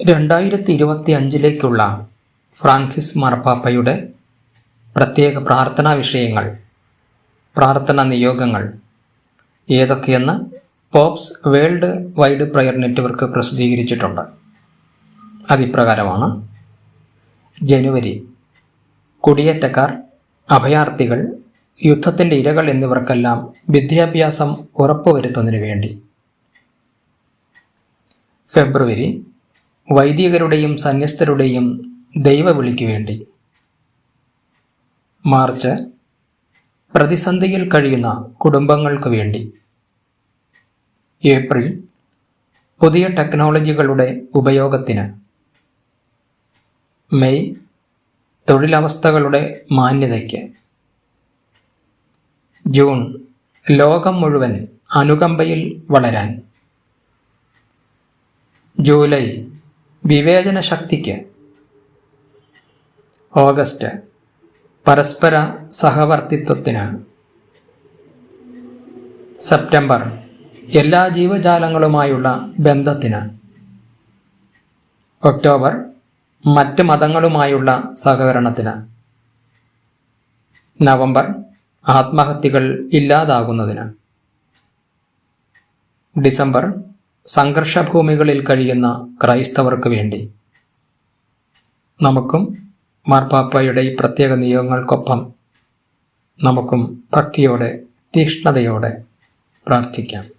രണ്ടായിരത്തി ഇരുപത്തി അഞ്ചിലേക്കുള്ള ഫ്രാൻസിസ് മാർപ്പാപ്പയുടെ പ്രത്യേക പ്രാർത്ഥനാ വിഷയങ്ങൾ പ്രാർത്ഥനാ നിയോഗങ്ങൾ ഏതൊക്കെയെന്ന് Pope's world wide prayer network പ്രസിദ്ധീകരിച്ചിട്ടുണ്ട്. അതിപ്രകാരമാണ് ജനുവരി കുടിയേറ്റക്കാർ അഭയാർത്ഥികൾ യുദ്ധത്തിന്റെ ഇരകൾ എന്നിവർക്കെല്ലാം വിദ്യാഭ്യാസം ഉറപ്പുവരുത്തുന്നതിന് വേണ്ടി. ഫെബ്രുവരി വൈദികരുടെയും സന്യസ്തരുടെയും ദൈവവിളിക്ക് വേണ്ടി. മാർച്ച് പ്രതിസന്ധിയിൽ കഴിയുന്ന കുടുംബങ്ങൾക്ക് വേണ്ടി. ഏപ്രിൽ പുതിയ ടെക്നോളജികളുടെ ഉപയോഗത്തിന്. മെയ് തൊഴിലവസ്ഥകളുടെ മാന്യതയ്ക്ക്. ജൂൺ ലോകം മുഴുവൻ അനുകമ്പയിൽ വളരാൻ. ജൂലൈ വിവേചന ശക്തിക്ക് ഓഗസ്റ്റ് പരസ്പര സഹവർത്തിത്വത്തിന്. സെപ്റ്റംബർ എല്ലാ ജീവജാലങ്ങളുമായുള്ള ബന്ധത്തിന്. ഒക്ടോബർ മറ്റ് മതങ്ങളുമായുള്ള സഹകരണത്തിന്. നവംബർ ആത്മഹത്യകൾ ഇല്ലാതാകുന്നതിന്. ഡിസംബർ സംഘർഷഭൂമികളിൽ കഴിയുന്ന ക്രൈസ്തവർക്ക് വേണ്ടി. നമുക്കും മാർപ്പാപ്പയുടെ ഈ പ്രത്യേക നിയോഗങ്ങൾക്കൊപ്പം നമുക്കും ഭക്തിയോടെ തീഷ്ണതയോടെ പ്രാർത്ഥിക്കാം.